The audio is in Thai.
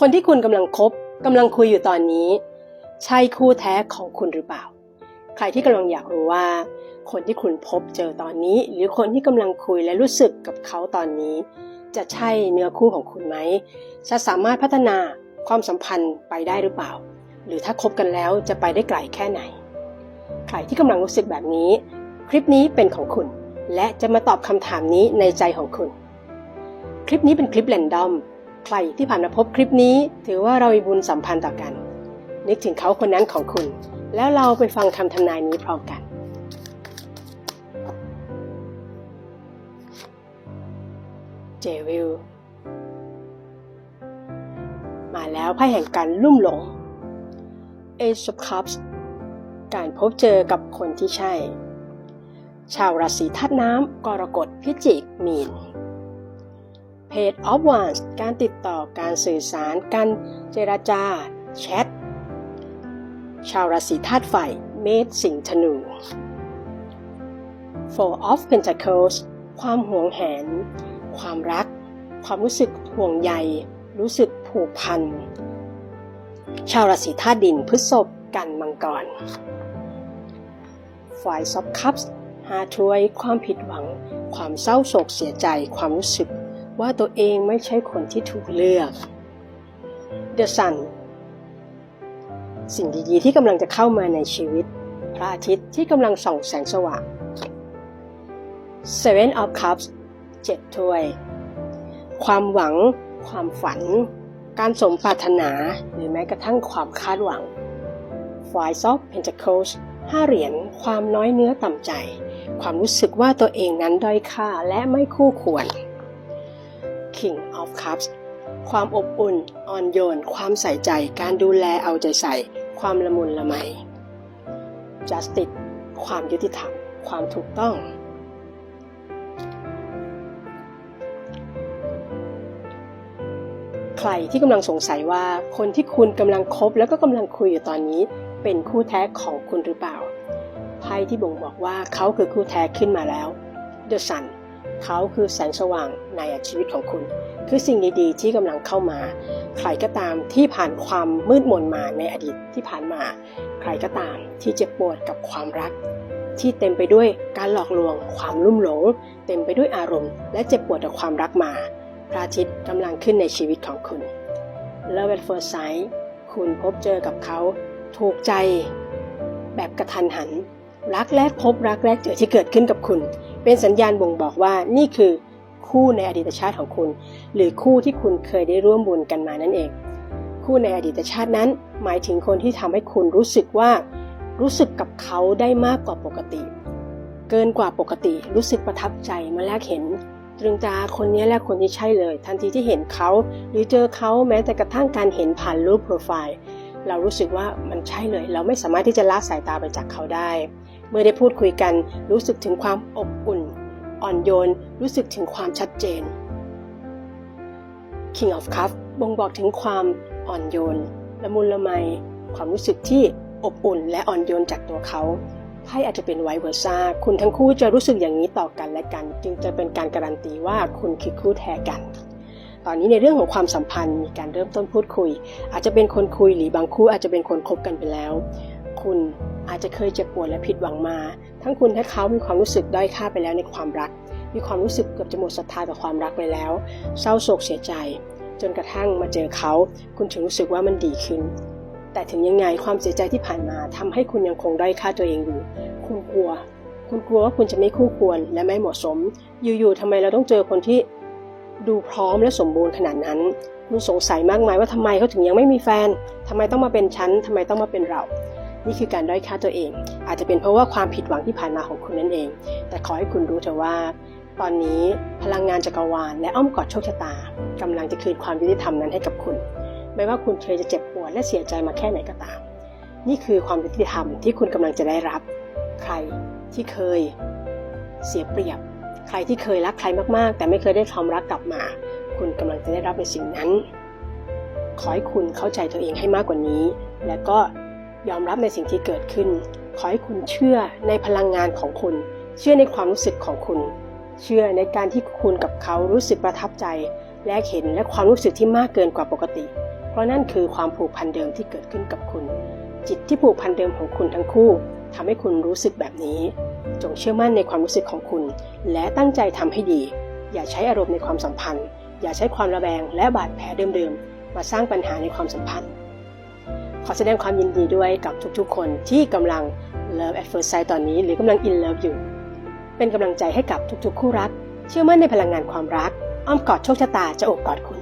คนที่คุณกำลังคบกำลังคุยอยู่ตอนนี้ ใช่คู่แท้ของคุณหรือเปล่า ใครที่กำลังอยากรู้ว่า คนที่คุณพบเจอตอนนี้ หรือคนที่กำลังคุยและรู้สึกกับเขาตอนนี้ จะใช่เนื้อคู่ของคุณไหมจะสามารถพัฒนาความสัมพันธ์ไปได้หรือเปล่า หรือถ้าคบกันแล้วจะไปได้ไกลแค่ไหน ใครที่กำลังรู้สึกแบบนี้ คลิปนี้เป็นของคุณ และจะมาตอบคำถามนี้ในใจของคุณ คลิปนี้เป็นคลิปแรนดอม ใครที่ผ่านมาพบคลิปนี้ ถือว่าเรามีบุญสัมพันธ์ต่อกัน นึกถึงเขาคนนั้นของคุณ แล้วเราไปฟังคำทำนายนี้พร้อมกัน เจวิลมาแล้วไพ่แห่งการลุ่มหลง Ace of Cups การพบเจอกับคนที่ใช่ ชาวราศีธาตุน้ำกรกฎพิจิกมีน Page of Wands การติดต่อการสื่อสารการเจราจา แชท ชาวราศีธาตุไฟเมษสิงห์ธนู Four of Pentacles ความห่วงแหน ความรัก ความรู้สึกห่วงใย รู้สึกผูกพัน ชาวราศีธาตุดินพฤษภกันมังกร Five of Cups หาถ้วยความผิดหวัง ความเศร้าโศกเสียใจ ความรู้สึก ว่าตัวเองไม่ใช่คนที่ถูกเลือก The Sun สิ่งดีๆที่กำลังจะเข้ามาในชีวิต พระอาทิตย์ที่กำลังส่องแสงสว่าง Seven of Cups เจ็ดถ้วย ความหวัง ความฝัน การสมปรารถนา หรือแม้กระทั่งความคาดหวัง Five of Pentacles ห้าเหรียญ ความน้อยเนื้อต่ำใจ ความรู้สึกว่าตัวเองนั้นด้อยค่าและไม่คู่ควร King of Cups ความอบอุ่น อ่อนโยน ความใส่ใจ การดูแลเอาใจใส่ ความละมุนละไม Justice ความยุติธรรม ความถูกต้อง ใครที่กำลังสงสัยว่าคนที่คุณกำลังคบแล้วก็กำลังคุยอยู่ตอนนี้ เป็นคู่แท้ของคุณหรือเปล่าไพ่ที่บ่งบอกว่าเขาคือคู่แท้ขึ้นมาแล้ว The Sun เขาคือแสงสว่างในชีวิตของคุณ คือสิ่งดีๆ ที่กำลังเข้ามา ใครก็ตามที่ผ่านความมืดมนมาในอดีตที่ผ่านมา ใครก็ตามที่เจ็บปวดกับความรัก ที่เต็มไปด้วยการหลอกลวง ความลุ่มหลง เต็มไปด้วยอารมณ์ และเจ็บปวดกับความรักมาพระอาทิตย์กำลังขึ้นในชีวิตของคุณ Love at first sight คุณพบเจอกับเขาถูกใจแบบกระทันหัน รักแรกพบรักแรกเจอที่เกิดขึ้นกับคุณ เป็นสัญญาณบ่งบอกว่านี่คือคู่ในอดีตชาติของคุณ หรือคู่ที่คุณเคยได้ร่วมบุญกันมานั่นเอง คู่ในอดีตชาตินั้น หมายถึงคนที่ทำให้คุณรู้สึกว่า รู้สึกกับเขาได้มากกว่าปกติ เกินกว่าปกติรู้สึกประทับใจเมื่อแรกเห็นตรึงตาคนนี้แหละคนที่ใช่เลย ทันทีที่เห็นเขา หรือเจอเขาแม้แต่กระทั่งการเห็นผ่านรูปโปรไฟล์ เรารู้สึกว่ามันใช่เลย เราไม่สามารถที่จะละสายตาไปจากเขาได้ เมื่อได้พูดคุยกันรู้สึกถึงความอบอุ่น อ่อนโยน รู้สึกถึงความชัดเจน King of Cups บ่งบอกถึงความอ่อนโยนละมุนละไม ความรู้สึกที่อบอุ่น และอ่อนโยนจากตัวเขาไพ่อาจจะเป็นไวเวอร์ซ่าคุณทั้งคู่จะรู้สึกอย่างนี้ต่อกันและกัน จึงจะเป็นการการันตีว่าคุณคือคู่แท้กัน ตอนนี้ในเรื่องของความสัมพันธ์มีการเริ่มต้นพูดคุย อาจจะเป็นคนคุยหรือบางคู่อาจจะเป็นคนคบกันไปแล้ว คุณอาจจะเคยเจ็บปวดและผิดหวังมา ทั้งคุณและเขามีความรู้สึกด้อยค่าไปแล้วในความรัก มีความรู้สึกเกือบจะหมดศรัทธาต่อความรักไปแล้ว เศร้าโศกเสียใจ จนกระทั่งมาเจอเขา คุณถึงรู้สึกว่ามันดีขึ้น แต่ถึงยังไงความเสียใจที่ผ่านมาทำให้คุณยังคงด้อยค่าตัวเองอยู่ คุณกลัว คุณกลัวว่าคุณจะไม่คู่ควรและไม่เหมาะสม อยู่ๆทำไมเราต้องเจอคนที่ ดูพร้อมและสมบูรณ์ขนาดนั้นคุณสงสัยมากมายว่าทำไมเขาถึงยังไม่มีแฟนทำไมต้องมาเป็นฉันทำไมต้องมาเป็นเรา นี่คือการด้อยค่าตัวเอง อาจจะเป็นเพราะว่าความผิดหวังที่ผ่านมาของคุณนั่นเอง แต่ขอให้คุณรู้เถอะว่า ตอนนี้พลังงานจักรวาลและอ้อมกอดโชคชะตากำลังจะคืนความยุติธรรมนั้นให้กับคุณ ไม่ว่าคุณเคยจะเจ็บปวดและเสียใจมาแค่ไหนก็ตาม นี่คือความยุติธรรมที่คุณกำลังจะได้รับ ใครที่เคย เสียเปรียบ ใครที่เคยรักใครมากๆ แต่ไม่เคยได้ความรักกลับมา คุณกำลังจะได้รับในสิ่งนั้น ขอให้คุณเข้าใจตัวเองให้มากกว่านี้ และก็ยอมรับในสิ่งที่เกิดขึ้น ขอให้คุณเชื่อในพลังงานของคุณ เชื่อในความรู้สึกของคุณ เชื่อในการที่คุณกับเขารู้สึกประทับใจ แลกเห็นและความรู้สึกที่มากเกินกว่าปกติ เพราะนั่นคือความผูกพันเดิมที่เกิดขึ้นกับคุณ จิตที่ผูกพันเดิมของคุณทั้งคู่ ทำให้คุณรู้สึกแบบนี้ จงเชื่อมั่นในความรู้สึกของคุณ และตั้งใจทำให้ดี อย่าใช้อารมณ์ในความสัมพันธ์ อย่าใช้ความระแวงและบาดแผลเดิมๆ มาสร้างปัญหาในความสัมพันธ์ ขอแสดงความยินดีด้วยกับทุกๆ คนที่กำลัง Love at First Sight ตอนนี้ หรือกำลัง in love อยู่ เป็นกำลังใจให้กับทุกๆ คู่รัก เชื่อมั่นในพลังงานความรัก อ้อมกอดโชคชะตาจะโอบกอดคุณ